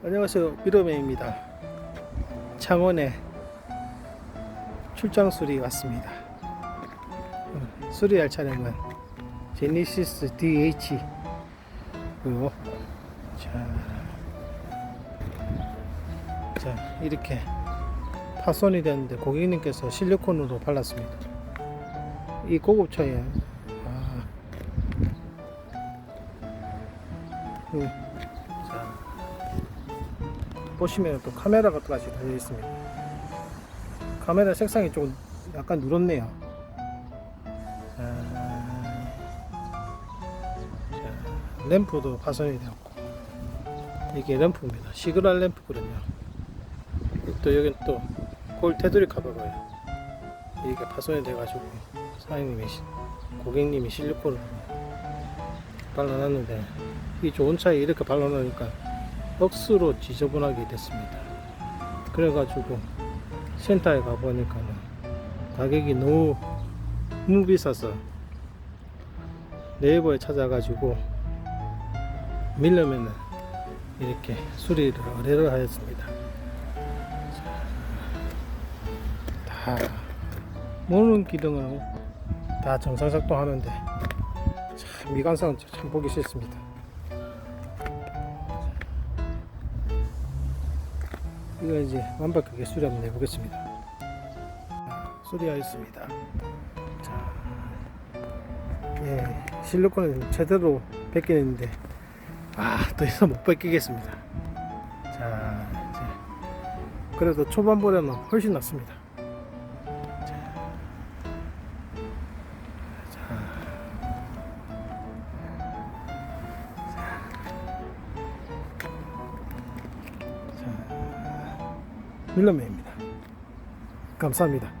안녕하세요. 미러맨입니다. 창원에 출장 수리 왔습니다. 어, 수리할 차량은 제니시스 DH 그리고 자, 자 이렇게 파손이 됐는데 고객님께서 실리콘으로 발랐습니다. 이 고급차에 아, 음, 자 보시면 또 카메라가 또 같이 달려 있습니다. 카메라 색상이 좀 약간 누렇네요. 자, 자, 램프도 파손이 되었고 이게 램프입니다. 시그널 램프거든요. 또 여긴 또골 테두리 커버고요. 이게 파손이 돼가지고 사장님이 시- 고객님이 실리콘을 발라놨는데 이 좋은 차에 이렇게 발라놓으니까 억수로 지저분하게 됐습니다. 그래가지고 센터에 가보니까는 가격이 너무 너무 비싸서 네이버에 찾아가지고 밀려면은 이렇게 수리를 의뢰를 하였습니다. 다 모는 기능은 다 정상 작동하는데 참 미관상 참 보기 싫습니다. 이거 이제 완벽하게 수리 한번 해보겠습니다. 수리하였습니다. 자, 예, 실리콘을 제대로 벗기는데 아, 더 이상 못 벗기겠습니다. 자, 이제 그래도 초반보다는 훨씬 낫습니다. 밀러맨입니다. 감사합니다.